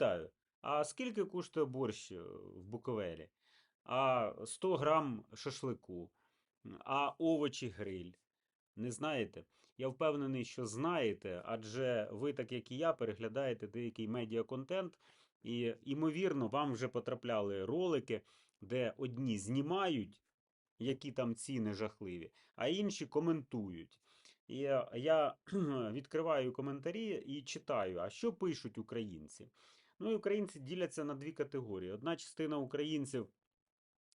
Питаю, а скільки коштує борщ е, в Буковелі? А 100 грам шашлику, а овочі гриль. Не знаєте? Я впевнений, що знаєте, адже ви, так як і я, переглядаєте деякий медіаконтент, і, ймовірно, вам вже потрапляли ролики, де одні знімають, які там ціни жахливі, а інші коментують. І я, я відкриваю коментарі і читаю, а що пишуть українці. Ну і українці діляться на дві категорії. Одна частина українців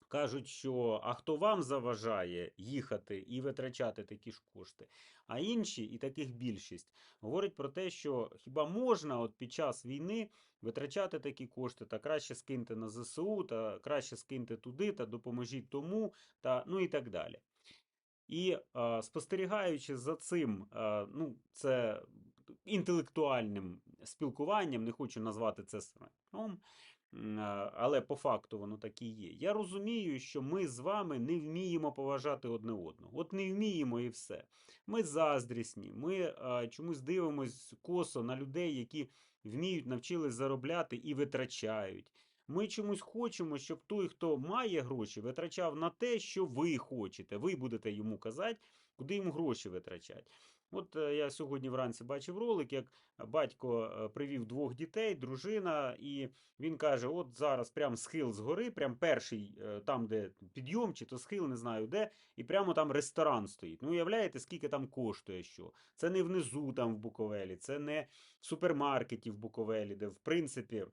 кажуть, що а хто вам заважає їхати і витрачати такі ж кошти? А інші, і таких більшість, говорять про те, що хіба можна от під час війни витрачати такі кошти, та краще скиньте на ЗСУ, та краще скиньте туди, та допоможіть тому, та ну і так далі. І е, спостерігаючи за цим, е, ну, це інтелектуальним спілкуванням, не хочу назвати це смертом, але по факту воно так і є. Я розумію, що ми з вами не вміємо поважати одне одного. От не вміємо і все. Ми заздрісні, ми чомусь дивимось косо на людей, які вміють, навчились заробляти і витрачають. Ми чомусь хочемо, щоб той, хто має гроші, витрачав на те, що ви хочете. Ви будете йому казати, куди йому гроші витрачати. От е, я сьогодні вранці бачив ролик, як батько е, привів двох дітей, дружина, і він каже: от зараз прям схил згори, прям перший, е, там, де підйом, чи то схил, не знаю де, і прямо там ресторан стоїть. Ну, уявляєте, скільки там коштує що? Це не внизу там в Буковелі, це не в супермаркеті в Буковелі, де в принципі.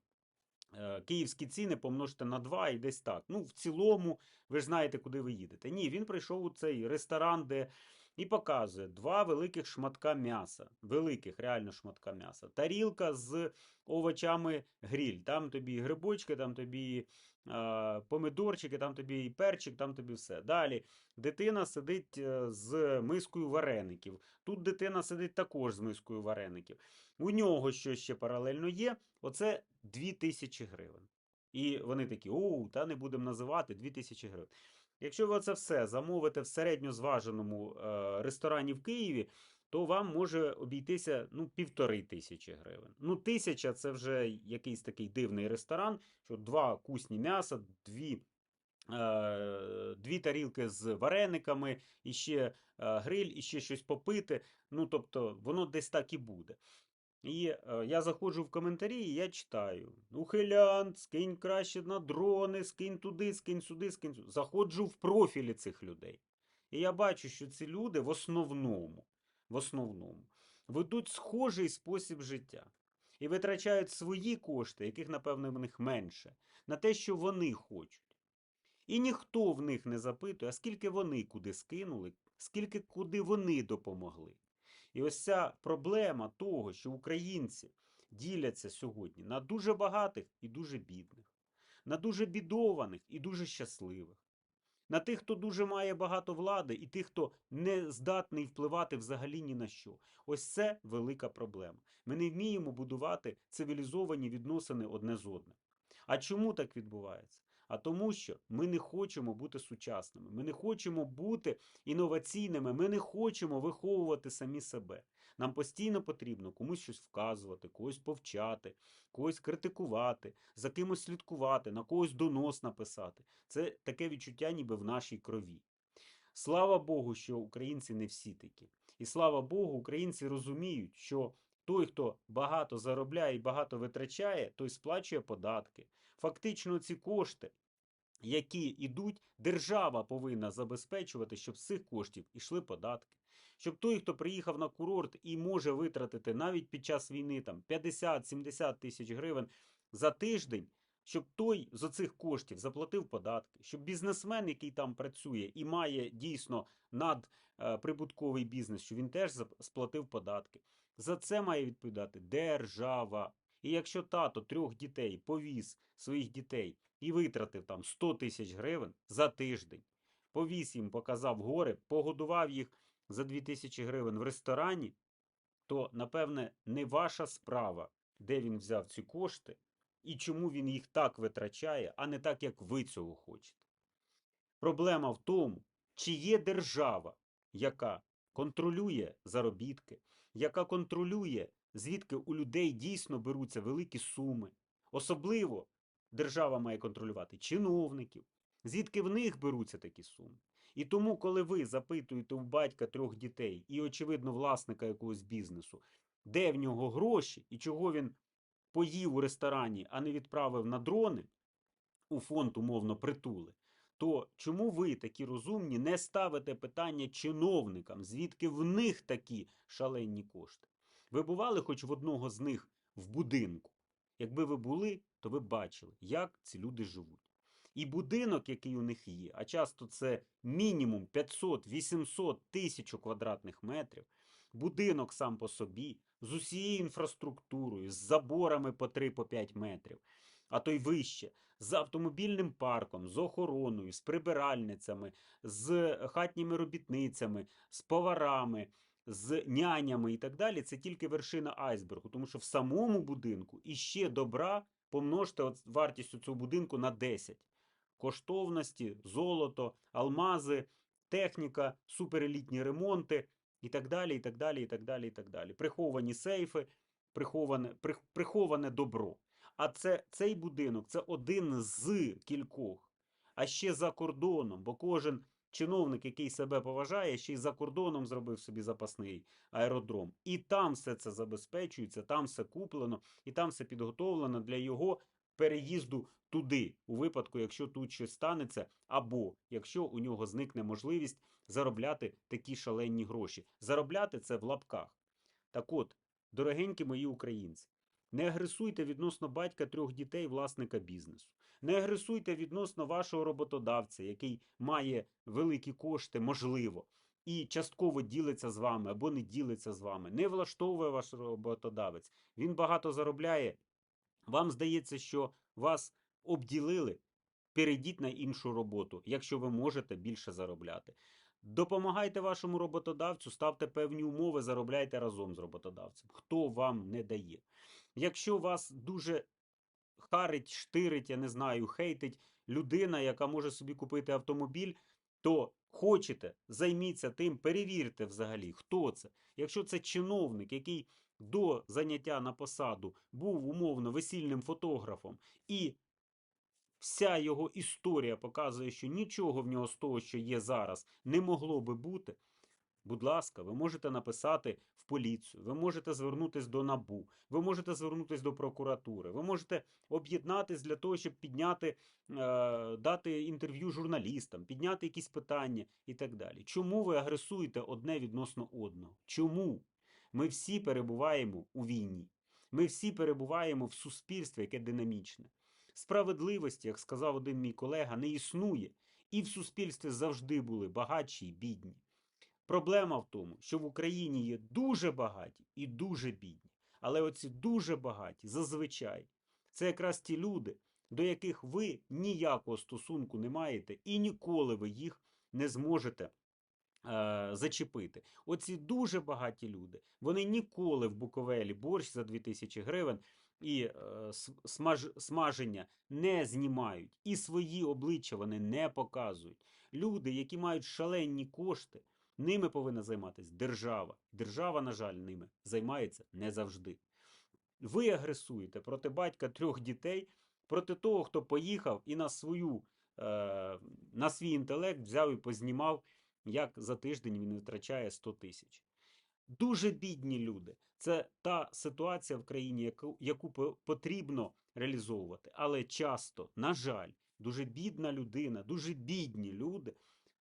Київські ціни помножте на 2 і десь так. Ну, в цілому, ви ж знаєте, куди ви їдете. Ні, він прийшов у цей ресторан, де і показує два великих шматка м'яса. Великих, реально шматка м'яса. Тарілка з овочами гріль. Там тобі і грибочки, там тобі е, помидорчики, там тобі і перчик, там тобі все. Далі дитина сидить е, з мискою вареників. Тут дитина сидить також з мискою вареників. У нього що ще паралельно є, оце 2000 гривень. І вони такі, оу, та не будемо називати 2000 гривень. Якщо ви це все замовите в середньозваженому е, ресторані в Києві, то вам може обійтися ну, півтори тисячі гривень. Ну, тисяча це вже якийсь такий дивний ресторан, що два кусні м'яса, дві. Е, дві тарілки з варениками, і ще е, гриль, і ще щось попити. Ну, тобто, воно десь так і буде. І е, я заходжу в коментарі, і я читаю: Ухилян, скинь краще на дрони, скинь туди, скинь сюди, скинь сюди. Заходжу в профілі цих людей. І я бачу, що ці люди в основному, в основному ведуть схожий спосіб життя. І витрачають свої кошти, яких, напевно, в них менше, на те, що вони хочуть. І ніхто в них не запитує, а скільки вони куди скинули, скільки куди вони допомогли. І ось ця проблема того, що українці діляться сьогодні на дуже багатих і дуже бідних, на дуже бідованих і дуже щасливих, на тих, хто дуже має багато влади, і тих, хто не здатний впливати взагалі ні на що. Ось це велика проблема. Ми не вміємо будувати цивілізовані відносини одне з одним. А чому так відбувається? А тому, що ми не хочемо бути сучасними, ми не хочемо бути інноваційними, ми не хочемо виховувати самі себе. Нам постійно потрібно комусь щось вказувати, когось повчати, когось критикувати, за кимось слідкувати, на когось донос написати. Це таке відчуття, ніби в нашій крові. Слава Богу, що українці не всі такі. І слава Богу, українці розуміють, що той, хто багато заробляє і багато витрачає, той сплачує податки. Фактично, ці кошти які йдуть, держава повинна забезпечувати, щоб з цих коштів йшли податки. Щоб той, хто приїхав на курорт і може витратити навіть під час війни там 50-70 тисяч гривень за тиждень, щоб той з оцих коштів заплатив податки, щоб бізнесмен, який там працює і має дійсно надприбутковий бізнес, що він теж сплатив податки. За це має відповідати держава. І якщо тато трьох дітей повіз своїх дітей і витратив там 100 тисяч гривень за тиждень, повіз їм, показав гори, погодував їх за 2 тисячі гривень в ресторані, то, напевне, не ваша справа, де він взяв ці кошти і чому він їх так витрачає, а не так, як ви цього хочете. Проблема в тому, чи є держава, яка контролює заробітки, яка контролює звідки у людей дійсно беруться великі суми. Особливо держава має контролювати чиновників, звідки в них беруться такі суми. І тому, коли ви запитуєте у батька трьох дітей і, очевидно, власника якогось бізнесу, де в нього гроші і чого він поїв у ресторані, а не відправив на дрони у фонд умовно притули, то чому ви такі розумні не ставите питання чиновникам, звідки в них такі шалені кошти? Ви бували хоч в одного з них в будинку? Якби ви були, то ви бачили, як ці люди живуть. І будинок, який у них є, а часто це мінімум 500, 800, 1000 квадратних метрів, будинок сам по собі, з усією інфраструктурою, з заборами по 3-5 метрів, а то й вище, з автомобільним парком, з охороною, з прибиральницями, з хатніми робітницями, з поварами, з нянями і так далі, це тільки вершина айсбергу, тому що в самому будинку іще добра помножте от вартість цього будинку на 10. Коштовності, золото, алмази, техніка, суперелітні ремонти і так далі, і так далі, і так далі, і так далі. Приховані сейфи, приховане, прих- приховане добро. А це, цей будинок це один з кількох. А ще за кордоном, бо кожен чиновник, який себе поважає, ще й за кордоном зробив собі запасний аеродром. І там все це забезпечується, там все куплено, і там все підготовлено для його переїзду туди, у випадку, якщо тут щось станеться, або якщо у нього зникне можливість заробляти такі шалені гроші. Заробляти це в лапках. Так от, дорогенькі мої українці, не агресуйте відносно батька трьох дітей, власника бізнесу. Не агресуйте відносно вашого роботодавця, який має великі кошти, можливо, і частково ділиться з вами або не ділиться з вами. Не влаштовує ваш роботодавець. Він багато заробляє. Вам здається, що вас обділили. Перейдіть на іншу роботу, якщо ви можете більше заробляти. Допомагайте вашому роботодавцю, ставте певні умови, заробляйте разом з роботодавцем. Хто вам не дає. Якщо вас дуже харить, штирить, я не знаю, хейтить людина, яка може собі купити автомобіль, то хочете, займіться тим, перевірте взагалі, хто це. Якщо це чиновник, який до заняття на посаду був умовно весільним фотографом, і вся його історія показує, що нічого в нього з того, що є зараз, не могло би бути. Будь ласка, ви можете написати в поліцію, ви можете звернутися до НАБУ, ви можете звернутися до прокуратури, ви можете об'єднатись для того, щоб підняти, е, дати інтерв'ю журналістам, підняти якісь питання і так далі. Чому ви агресуєте одне відносно одного? Чому? Ми всі перебуваємо у війні. Ми всі перебуваємо в суспільстві, яке динамічне. Справедливості, як сказав один мій колега, не існує. І в суспільстві завжди були багатші і бідні. Проблема в тому, що в Україні є дуже багаті і дуже бідні. Але оці дуже багаті зазвичай це якраз ті люди, до яких ви ніякого стосунку не маєте, і ніколи ви їх не зможете е, зачепити. Оці дуже багаті люди, вони ніколи в Буковелі борщ за 2000 гривень і е, смаж, смаження не знімають, і свої обличчя вони не показують. Люди, які мають шалені кошти, ними повинна займатися держава. Держава, на жаль, ними займається не завжди. Ви агресуєте проти батька трьох дітей, проти того, хто поїхав і на свою е, на свій інтелект взяв і познімав, як за тиждень він витрачає 100 тисяч. Дуже бідні люди. Це та ситуація в країні, яку, яку потрібно реалізовувати. Але часто, на жаль, дуже бідна людина, дуже бідні люди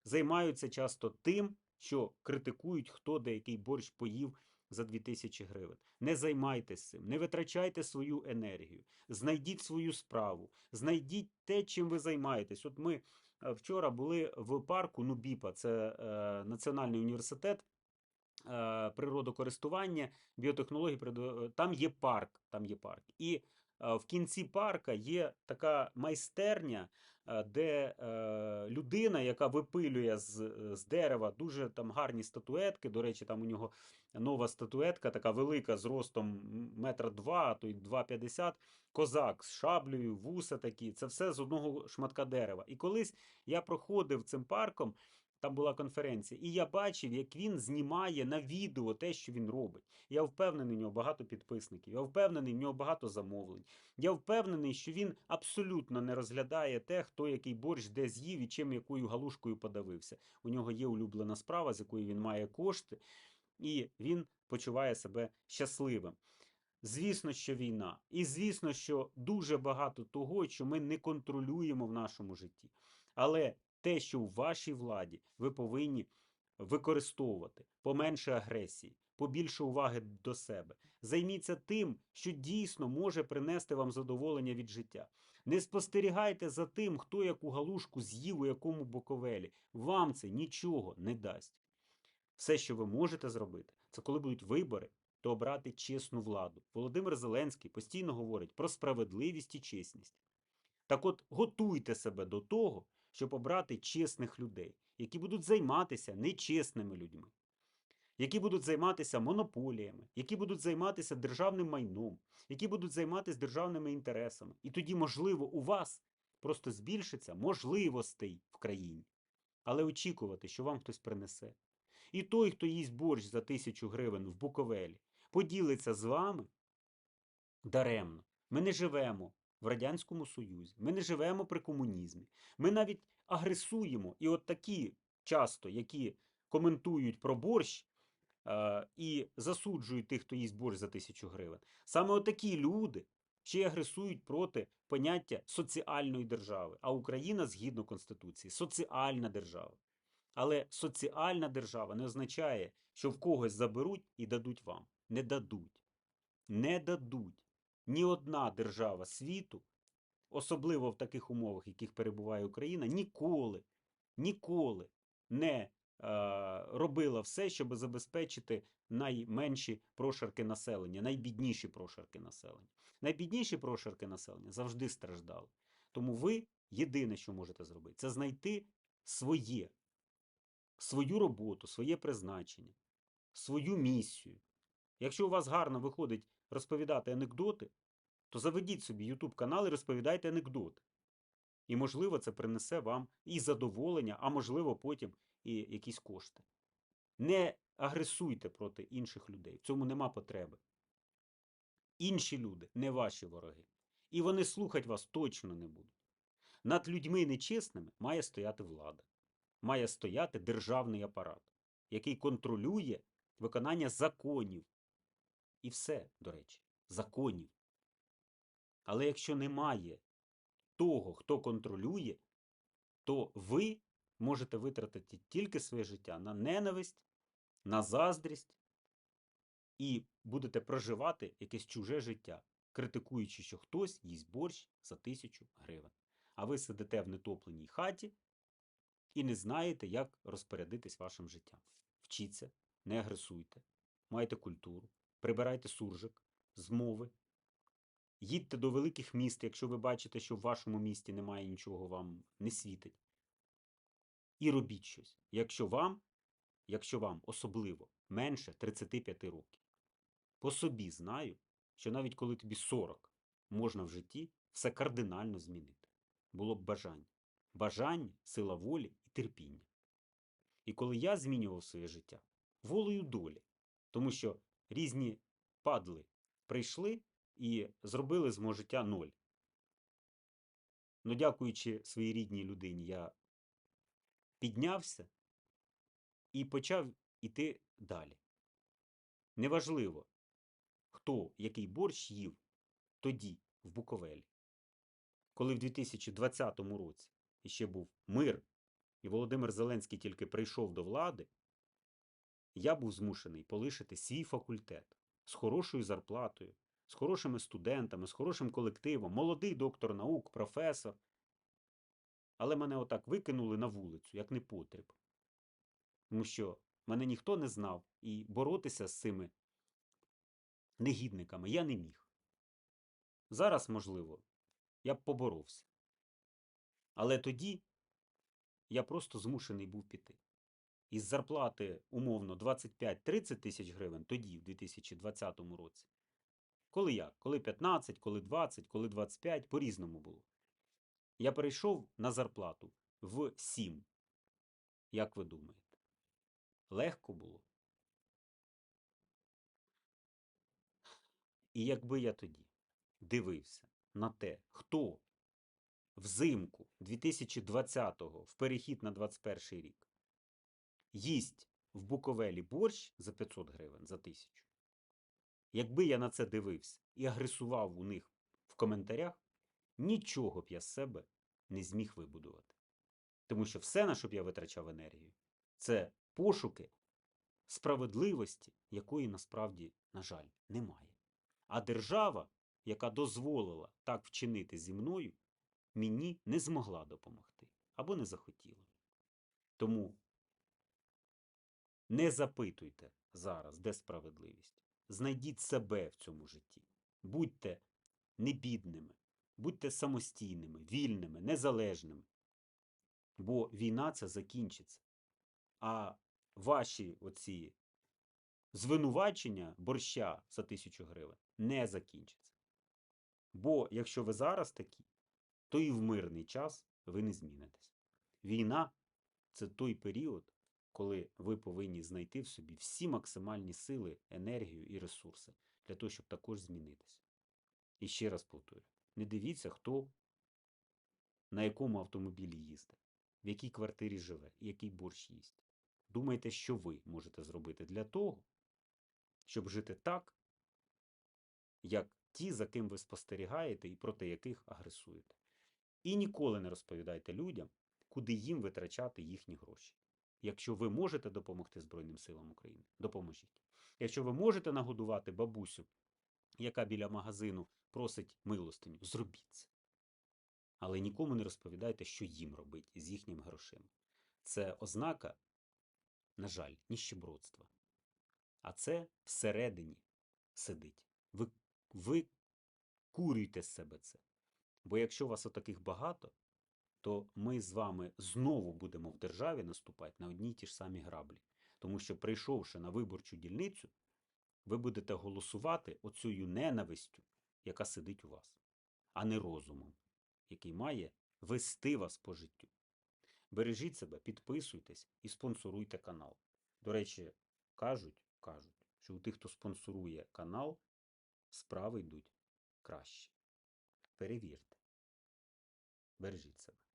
займаються часто тим, що критикують, хто де який борщ поїв за 2000 гривень. Не займайтеся цим, не витрачайте свою енергію, знайдіть свою справу, знайдіть те, чим ви займаєтесь. От ми е, вчора були в парку Нубіпа, це е, Національний університет е, природокористування, біотехнології, природо- там є парк. Там є парк. І е, в кінці парка є така майстерня, е, де е, людина, яка випилює з, з дерева дуже там гарні статуетки. До речі, там у нього нова статуетка, така велика, з ростом метра два, то й 2,50. Козак з шаблею, вуса такі. Це все з одного шматка дерева. І колись я проходив цим парком. Там була конференція, і я бачив, як він знімає на відео те, що він робить. Я впевнений, в нього багато підписників. Я впевнений, в нього багато замовлень. Я впевнений, що він абсолютно не розглядає те, хто який борщ де з'їв і чим якою галушкою подавився. У нього є улюблена справа, з якої він має кошти, і він почуває себе щасливим. Звісно, що війна, і звісно, що дуже багато того, що ми не контролюємо в нашому житті. Але те, що у вашій владі, ви повинні використовувати поменше агресії, побільше уваги до себе. Займіться тим, що дійсно може принести вам задоволення від життя. Не спостерігайте за тим, хто яку галушку з'їв у якому боковелі. Вам це нічого не дасть. Все, що ви можете зробити, це коли будуть вибори, то обрати чесну владу. Володимир Зеленський постійно говорить про справедливість і чесність. Так от готуйте себе до того, щоб обрати чесних людей, які будуть займатися нечесними людьми, які будуть займатися монополіями, які будуть займатися державним майном, які будуть займатися державними інтересами. І тоді, можливо, у вас просто збільшиться можливостей в країні. Але очікувати, що вам хтось принесе. І той, хто їсть борщ за тисячу гривень в Буковелі, поділиться з вами даремно. Ми не живемо в Радянському Союзі, ми не живемо при комунізмі. Ми навіть агресуємо. І от такі часто, які коментують про борщ е, і засуджують тих, хто їсть борщ за тисячу гривень. Саме отакі люди ще й агресують проти поняття соціальної держави. А Україна, згідно Конституції, соціальна держава. Але соціальна держава не означає, що в когось заберуть і дадуть вам. Не дадуть. Не дадуть. Ні одна держава світу, особливо в таких умовах, в яких перебуває Україна, ніколи, ніколи не е, робила все, щоб забезпечити найменші прошарки населення, найбідніші прошарки населення. Найбідніші прошарки населення завжди страждали. Тому ви єдине, що можете зробити, це знайти своє, свою роботу, своє призначення, свою місію. Якщо у вас гарно виходить розповідати анекдоти, то заведіть собі YouTube канал і розповідайте анекдоти. І, можливо, це принесе вам і задоволення, а можливо, потім і якісь кошти. Не агресуйте проти інших людей. В цьому нема потреби. Інші люди не ваші вороги. І вони слухати вас точно не будуть. Над людьми нечесними має стояти влада, має стояти державний апарат, який контролює виконання законів. І все, до речі, законів. Але якщо немає того, хто контролює, то ви можете витратити тільки своє життя на ненависть, на заздрість і будете проживати якесь чуже життя, критикуючи, що хтось їсть борщ за тисячу гривень. А ви сидите в нетопленій хаті і не знаєте, як розпорядитись вашим життям. Вчіться, не агресуйте, майте культуру, прибирайте суржик з мови. Їдьте до великих міст, якщо ви бачите, що в вашому місті немає нічого, вам не світить. І робіть щось, якщо вам, якщо вам особливо менше 35 років. По собі знаю, що навіть коли тобі 40, можна в житті все кардинально змінити. Було б бажання. Бажання, сила волі і терпіння. І коли я змінював своє життя волею долі, тому що різні падли прийшли і зробили з мого життя ноль. Ну, дякуючи своїй рідній людині, я піднявся і почав іти далі. Неважливо, хто який борщ їв тоді, в Буковелі. Коли в 2020 році іще був мир, і Володимир Зеленський тільки прийшов до влади, я був змушений полишити свій факультет з хорошою зарплатою, з хорошими студентами, з хорошим колективом, молодий доктор наук, професор. Але мене отак викинули на вулицю, як непотріб. Тому що мене ніхто не знав, і боротися з цими негідниками я не міг. Зараз, можливо, я б поборовся. Але тоді я просто змушений був піти. Із зарплати, умовно, 25-30 тисяч гривень тоді, в 2020 році. Коли як? Коли 15, коли 20, коли 25, по-різному було. Я перейшов на зарплату в 7. Як ви думаєте? Легко було? І якби я тоді дивився на те, хто взимку 2020-го в перехід на 21 рік їсть в Буковелі борщ за 500 гривень за тисячу, якби я на це дивився і агресував у них в коментарях, нічого б я з себе не зміг вибудувати. Тому що все, на що б я витрачав енергію, це пошуки справедливості, якої насправді, на жаль, немає. А держава, яка дозволила так вчинити зі мною, мені не змогла допомогти або не захотіла. Тому не запитуйте зараз, де справедливість. Знайдіть себе в цьому житті. Будьте не бідними, будьте самостійними, вільними, незалежними. Бо війна ця закінчиться. А ваші оці звинувачення борща за тисячу гривень не закінчаться. Бо якщо ви зараз такі, то і в мирний час ви не змінитесь. Війна це той період, коли ви повинні знайти в собі всі максимальні сили, енергію і ресурси для того, щоб також змінитися. І ще раз повторю: не дивіться, хто на якому автомобілі їздить, в якій квартирі живе, який борщ їсть. Думайте, що ви можете зробити для того, щоб жити так, як ті, за ким ви спостерігаєте і проти яких агресуєте. І ніколи не розповідайте людям, куди їм витрачати їхні гроші. Якщо ви можете допомогти Збройним силам України, допоможіть. Якщо ви можете нагодувати бабусю, яка біля магазину просить милостиню, зробіть це. Але нікому не розповідайте, що їм робить з їхніми грошима. Це ознака, на жаль, ніщебродства. А це всередині сидить. Ви, ви курюйте з себе це. Бо якщо вас отаких багато, то ми з вами знову будемо в державі наступати на одні й ті ж самі граблі. Тому що, прийшовши на виборчу дільницю, ви будете голосувати оцею ненавистю, яка сидить у вас, а не розумом, який має вести вас по життю. Бережіть себе, підписуйтесь і спонсоруйте канал. До речі, кажуть, кажуть, що у тих, хто спонсорує канал, справи йдуть краще. Перевірте. Бережіть себе.